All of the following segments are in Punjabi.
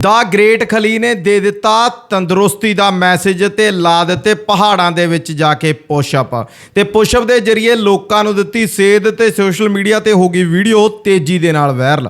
ਦਾ ਗ੍ਰੇਟ ਖਲੀ ਨੇ ਦੇ ਦਿੱਤਾ ਤੰਦਰੁਸਤੀ ਦਾ ਮੈਸੇਜ ਤੇ ਲਾ ਦਿੱਤੇ ਪਹਾੜਾਂ ਦੇ ਵਿੱਚ ਜਾ ਕੇ ਪੁਸ਼ਅਪ ਤੇ ਪੁਸ਼ਅਪ ਦੇ ਜ਼ਰੀਏ ਲੋਕਾਂ ਨੂੰ ਦਿੱਤੀ ਸੇਧ ਤੇ ਸੋਸ਼ਲ ਮੀਡੀਆ ਤੇ ਹੋ ਗਈ ਵੀਡੀਓ ਤੇਜ਼ੀ ਦੇ ਨਾਲ ਵਾਇਰਲ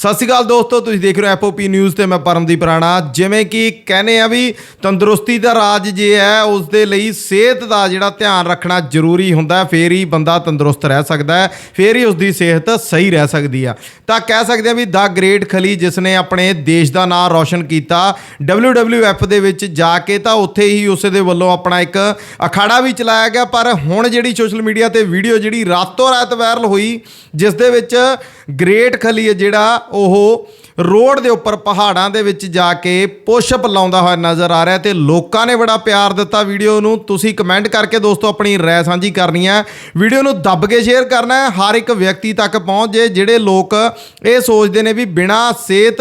ਸਤਿ ਸ਼੍ਰੀ ਅਕਾਲ ਦੋਸਤੋ, ਤੁਸੀਂ ਦੇਖ ਰਹੇ ਹੋ ਐਪਓਪੀ ਨਿਊਜ਼ ਤੇ ਮੈਂ ਪਰਮਦੀਪ ਰਾਣਾ। ਜਿਵੇਂ ਕਿ ਕਹਿੰਦੇ ਆ ਵੀ ਤੰਦਰੁਸਤੀ ਦਾ ਰਾਜ ਜੇ ਹੈ, ਉਸ ਦੇ ਲਈ ਸਿਹਤ ਦਾ ਜਿਹੜਾ ਧਿਆਨ ਰੱਖਣਾ ਜ਼ਰੂਰੀ ਹੁੰਦਾ ਹੈ। ਫੇਰ ਹੀ ਬੰਦਾ ਤੰਦਰੁਸਤ ਰਹਿ ਸਕਦਾ ਹੈ, ਫੇਰ ਹੀ ਉਸ ਦੀ ਸਿਹਤ ਸਹੀ ਰਹਿ ਸਕਦੀ ਆ। ਤਾਂ ਕਹਿ ਸਕਦੇ ਆ ਵੀ ਦਾ ਗ੍ਰੇਟ ਖਲੀ ਜਿਸ ਨੇ ਆਪਣੇ ਦੇਸ਼ ਦਾ ਨਾਮ ਰੌਸ਼ਨ ਕੀਤਾ WWF ਦੇ ਵਿੱਚ ਜਾ ਕੇ ਤਾਂ ਉੱਥੇ ਹੀ ਉਸੇ ਦੇ ਵੱਲੋਂ ਆਪਣਾ ਇੱਕ ਅਖਾੜਾ ਵੀ ਚਲਾਇਆ ਗਿਆ। ਪਰ ਹੁਣ ਜਿਹੜੀ ਸੋਸ਼ਲ ਮੀਡੀਆ ਤੇ ਵੀਡੀਓ ਜਿਹੜੀ ਰਾਤੋਂ ਰਾਤ ਵਾਇਰਲ ਹੋਈ, ਜਿਸ ਦੇ ਵਿੱਚ ਗ੍ਰੇਟ ਖਲੀ ਹੈ ਜਿਹੜਾ ਉਹ ਰੋਡ ਦੇ ਉੱਪਰ ਪਹਾੜਾਂ ਦੇ ਵਿੱਚ ਜਾ ਕੇ ਪੁਸ਼ਅਪ ਲਾਉਂਦਾ ਹੋਇਆ ਨਜ਼ਰ ਆ ਰਿਹਾ ਤੇ ਲੋਕਾਂ ਨੇ ਬੜਾ ਪਿਆਰ ਦਿੱਤਾ ਵੀਡੀਓ ਨੂੰ। ਤੁਸੀਂ ਕਮੈਂਟ ਕਰਕੇ ਦੋਸਤੋ ਆਪਣੀ ਰਾਏ ਸਾਂਝੀ ਕਰਨੀ ਹੈ। ਵੀਡੀਓ ਨੂੰ ਦੱਬ ਕੇ ਸ਼ੇਅਰ ਕਰਨਾ ਹੈ। ਹਰ ਇੱਕ ਵਿਅਕਤੀ ਤੱਕ ਪਹੁੰਚ ਜੇ, ਜਿਹੜੇ ਲੋਕ ਇਹ ਸੋਚਦੇ ਨੇ ਵੀ ਬਿਨਾ ਸਿਹਤ,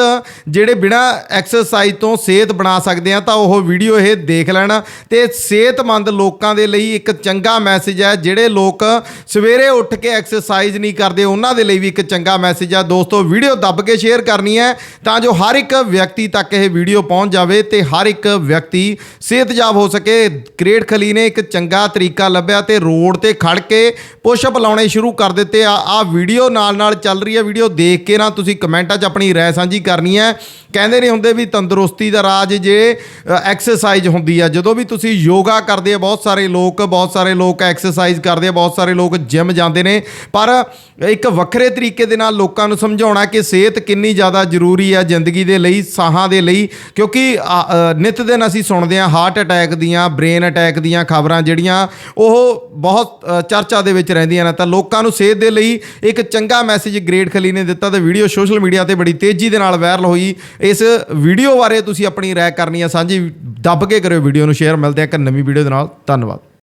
ਜਿਹੜੇ ਬਿਨਾ ਐਕਸਰਸਾਈਜ਼ ਤੋਂ ਸਿਹਤ ਬਣਾ ਸਕਦੇ ਆ, ਤਾਂ ਉਹ ਵੀਡੀਓ ਇਹ ਦੇਖ ਲੈਣ। ਤੇ ਸਿਹਤਮੰਦ ਲੋਕਾਂ ਦੇ ਲਈ ਇੱਕ ਚੰਗਾ ਮੈਸੇਜ ਹੈ। ਜਿਹੜੇ ਲੋਕ ਸਵੇਰੇ ਉੱਠ ਕੇ ਐਕਸਰਸਾਈਜ਼ ਨਹੀਂ ਕਰਦੇ, ਉਹਨਾਂ ਦੇ ਲਈ ਵੀ ਇੱਕ ਚੰਗਾ ਮੈਸੇਜ ਹੈ। ਦੋਸਤੋ, ਵੀਡੀਓ ਦੱਬ ਕੇ ਸ਼ੇਅਰ ਕਰਨੀ ਹੈ। ਤਾਂ ਜੋ ਹਰ ਇੱਕ ਵਿਅਕਤੀ ਤੱਕ ਇਹ ਵੀਡੀਓ ਪਹੁੰਚ ਜਾਵੇ ਤੇ ਹਰ ਇੱਕ ਵਿਅਕਤੀ ਸਿਹਤਯਾਬ ਹੋ ਸਕੇ। ਗ੍ਰੇਟ ਖਲੀ ਨੇ ਇੱਕ ਚੰਗਾ ਤਰੀਕਾ ਲੱਭਿਆ ਤੇ ਰੋਡ ਤੇ ਖੜ ਕੇ ਪੁਸ਼ਅਪ ਲਾਉਣੇ ਸ਼ੁਰੂ ਕਰ ਦਿੱਤੇ। ਆ ਆ ਵੀਡੀਓ ਨਾਲ ਨਾਲ ਚੱਲ ਰਹੀ ਹੈ। ਵੀਡੀਓ ਦੇਖ ਕੇ ਨਾ ਤੁਸੀਂ ਕਮੈਂਟਾਂ 'ਚ ਆਪਣੀ ਰਾਏ ਸਾਂਝੀ ਕਰਨੀ ਹੈ। ਕਹਿੰਦੇ ਨਹੀਂ ਹੁੰਦੇ ਵੀ ਤੰਦਰੁਸਤੀ ਦਾ ਰਾਜ ਜੇ ਐਕਸਰਸਾਈਜ਼ ਹੁੰਦੀ ਆ। ਜਦੋਂ ਵੀ ਤੁਸੀਂ ਯੋਗਾ ਕਰਦੇ ਆ, ਬਹੁਤ ਸਾਰੇ ਲੋਕ, ਬਹੁਤ ਸਾਰੇ ਲੋਕ ਐਕਸਰਸਾਈਜ਼ ਕਰਦੇ ਆ, ਬਹੁਤ ਸਾਰੇ ਲੋਕ ਜਿਮ ਜਾਂਦੇ ਨੇ। ਪਰ ਇੱਕ ਵੱਖਰੇ ਤਰੀਕੇ ਦੇ ਨਾਲ ਲੋਕਾਂ ਨੂੰ ਸਮਝਾਉਣਾ ਕਿ ਸਿਹਤ ਕਿੰਨੀ ਜ਼ਿਆਦਾ ਜ਼ਰੂਰੀ ਆ ਜ਼ਿੰਦਗੀ ਦੇ ਲਈ ਸਾਹਾਂ ਦੇ ਲਈ ਕਿਉਂਕਿ ਅ, ਨਿਤ ਦਿਨ ਅਸੀਂ ਸੁਣਦੇ ਆ ਹਾਰਟ ਅਟੈਕ ਦੀਆਂ ਬ੍ਰੇਨ ਅਟੈਕ ਦੀਆਂ ਖਬਰਾਂ ਜਿਹੜੀਆਂ ਉਹ ਬਹੁਤ ਚਰਚਾ ਦੇ ਵਿੱਚ ਰਹਿੰਦੀਆਂ ਨੇ। ਤਾਂ ਲੋਕਾਂ ਨੂੰ ਸਿਹਤ ਦੇ ਲਈ ਇੱਕ ਚੰਗਾ ਮੈਸੇਜ ਗ੍ਰੇਟ ਖਲੀ ਨੇ ਦਿੱਤਾ ਤੇ ਵੀਡੀਓ ਸੋਸ਼ਲ ਮੀਡੀਆ ਤੇ ਬੜੀ ਤੇਜ਼ੀ ਦੇ ਨਾਲ ਵਾਇਰਲ ਹੋਈ। ਇਸ ਵੀਡੀਓ ਬਾਰੇ ਤੁਸੀਂ ਆਪਣੀ ਰਾਏ ਕਰਨੀ ਆ ਸਾਂਝੀ ਦੱਬ ਕੇ ਕਰਿਓ ਵੀਡੀਓ ਨੂੰ ਸ਼ੇਅਰ ਮਿਲਦੇ ਆ ਇੱਕ ਨਵੀਂ ਵੀਡੀਓ ਦੇ ਨਾਲ। ਧੰਨਵਾਦ।